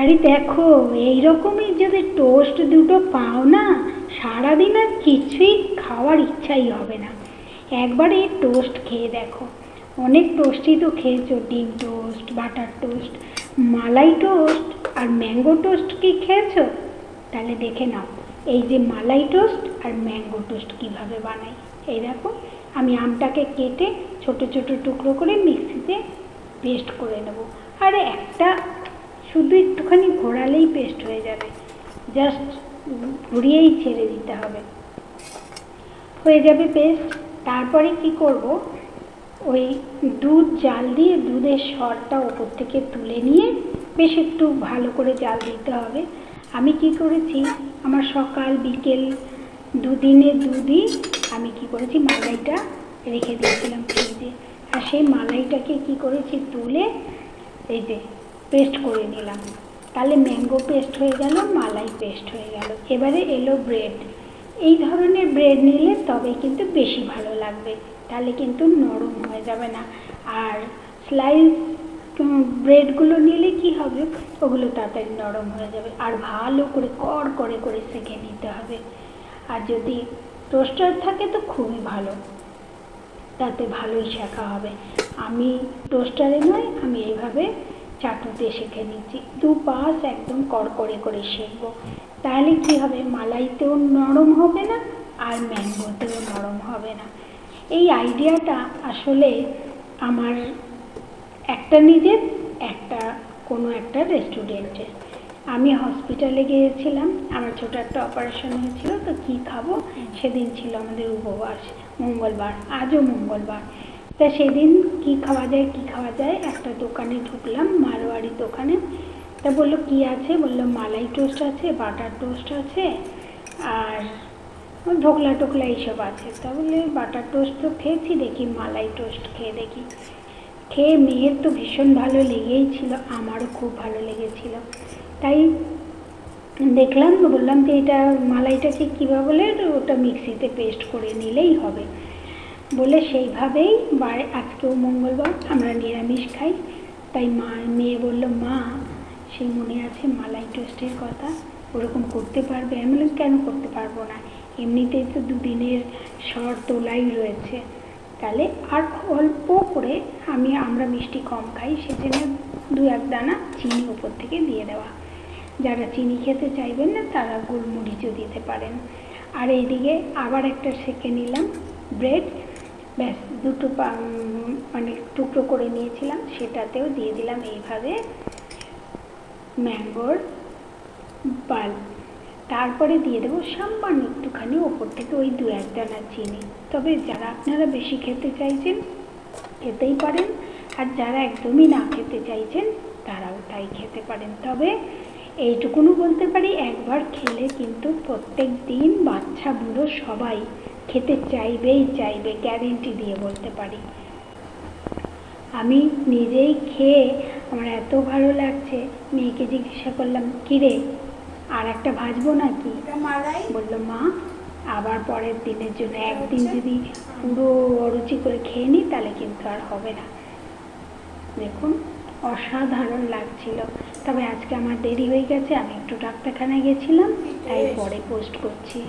আরে দেখো, এইরকমই যদি টোস্ট দুটো পাও না, সারাদিন আর কিছুই খাওয়ার ইচ্ছাই হবে না। একবার এই টোস্ট খেয়ে দেখো। অনেক টোস্টই তো খেয়েছো, ডিম টোস্ট বাটার টোস্ট মালাই টোস্ট আর ম্যাঙ্গো টোস্ট কি খেয়েছো? তাহলে দেখে নাও, এই যে মালাই টোস্ট আর ম্যাঙ্গো টোস্ট কীভাবে বানাই। এই দেখো, আমি আমটাকে কেটে ছোট ছোট টুকরো করে মিক্সিতে পেস্ট করে নেব। আর একটা শুধু একটুখানি ঘোরালেই পেস্ট হয়ে যাবে। জাস্ট ঘুরিয়েই ছেড়ে দিতে হবে। হয়ে যাবে পেস্ট তারপরে কি করব? ওই দুধ জাল দিয়ে দুধের সরটা ওপর থেকে তুলে নিয়ে বেশ একটু ভালো করে জাল দিতে হবে। আমি কি করেছি? আমার সকাল, বিকেল দুদিনে দুদিন আমি কি করেছি? মালাইটা রেখে দিয়েছিলাম ফ্রিজে। আর সেই মালাইটাকে কি করেছি? তুলে এই যে পেস্ট করে নিলাম। তাহলে ম্যাঙ্গো পেস্ট হয়ে গেল, মালাই পেস্ট হয়ে গেল। এবারে এলো ব্রেড। এই ধরনের ব্রেড নিলে তবে কিন্তু বেশি ভালো লাগবে। তাহলে কিন্তু নরম হয়ে যাবে না। আর স্লাইস ব্রেডগুলো নিলে কি হবে? ওগুলো তাড়াতাড়ি নরম হয়ে যাবে। আর ভালো করে কড় করে করে সেঁকে নিতে হবে। আর যদি টোস্টার থাকে তো খুবই ভালো। তাতে ভালোই শেখা হবে। আমি টোস্টারে নয়, আমি এইভাবে চাটুতে শেখে নিচ্ছি দু পাশ একদম কড়কড়ে করে শেখবো। তাহলে কি হবে? মালাইতেও নরম হবে না আর ম্যাঙ্গোতেও নরম হবে না। এই আইডিয়াটা আসলে আমার একটা নিজের, একটা কোনো একটা রেস্টুরেন্টের। আমি হসপিটালে গিয়েছিলাম, আমার ছোট একটা অপারেশন হয়েছিল, তো কী খাব? সেদিন ছিল আমাদের উপবাস, মঙ্গলবার, আজও মঙ্গলবার। তা সেদিন কি খাওয়া যায়, কি খাওয়া যায়, একটা দোকানে ঢুকলাম, মারোয়ারি দোকানে। তা বলল, কি আছে? বলল, মালাই টোস্ট আছে, বাটার টোস্ট আছে, আর ঢোকলা টোকলা এইসব আছে। তা বললে বাটার টোস্ট তো খেয়েছি, দেখি মালাই টোস্ট খেয়ে দেখি। খেয়ে মেয়ের তো ভীষণ ভালো লেগেই ছিল, আমারও খুব ভালো লেগেছিল। তাই দেখলাম, বললাম যে এটা মালাইটাকে কীভাবে বলে, ওটা মিক্সিতে পেস্ট করে নিলেই হবে। বলে সেইভাবেই বাড়ি আজকেও মঙ্গলবার আমরা নিরামিষ খাই। তাই মা মেয়ে বলল, মা, সেই মনে আছে মালাই টোস্টের কথা? ওরকম করতে পারবে? আমি বললাম, কেন করতে পারব না? এমনিতেই তো দুদিনের শর তোলাই রয়েছে। তাহলে আর অল্প করে আমি আমরা মিষ্টি কম খাই। সেজন্য দু এক দানা চিনি ওপর থেকে দিয়ে দেওয়া। যারা চিনি খেতে চাইবেন না, তারা গোলমরিচও দিতে পারেন। আর এইদিকে আবার একটা সেকে নিলাম। ব্রেড ব্যাস, দুটো মানে টুকরো করে নিয়েছিলাম, সেটাতেও দিয়ে দিলাম এইভাবে ম্যাঙ্গোর পাল তারপরে দিয়ে দেবো সামান্য একটুখানি ওপর থেকে ওই দু এক দানা চিনি। তবে যারা আপনারা বেশি খেতে চাইছেন, খেতেই পারেন, আর যারা একদমই না খেতে চাইছেন, তারাও তাই খেতে পারেন। তবে এইটুকুনও বলতে পারি, একবার খেলে কিন্তু প্রত্যেক দিন বাচ্চা বুড়ো সবাই খেতে চাইবেই চাইবে গ্যারেন্টি দিয়ে বলতে পারি। আমি নিজেই খেয়ে আমার এত ভালো লাগছে মেয়েকে জিজ্ঞাসা করলাম কিরে আর একটা ভাজবো নাকি? বলল মা আবার পরের দিনের জন্য একদিন যদি পুরো অরুচি করে খেয়ে নিই তাহলে কিন্তু আর হবে না। দেখুন অসাধারণ লাগছিল। তবে আজকে আমার দেরি হয়ে গেছে আমি একটু ডাক্তারখানায় গেছিলাম তাই পরে পোস্ট করছি।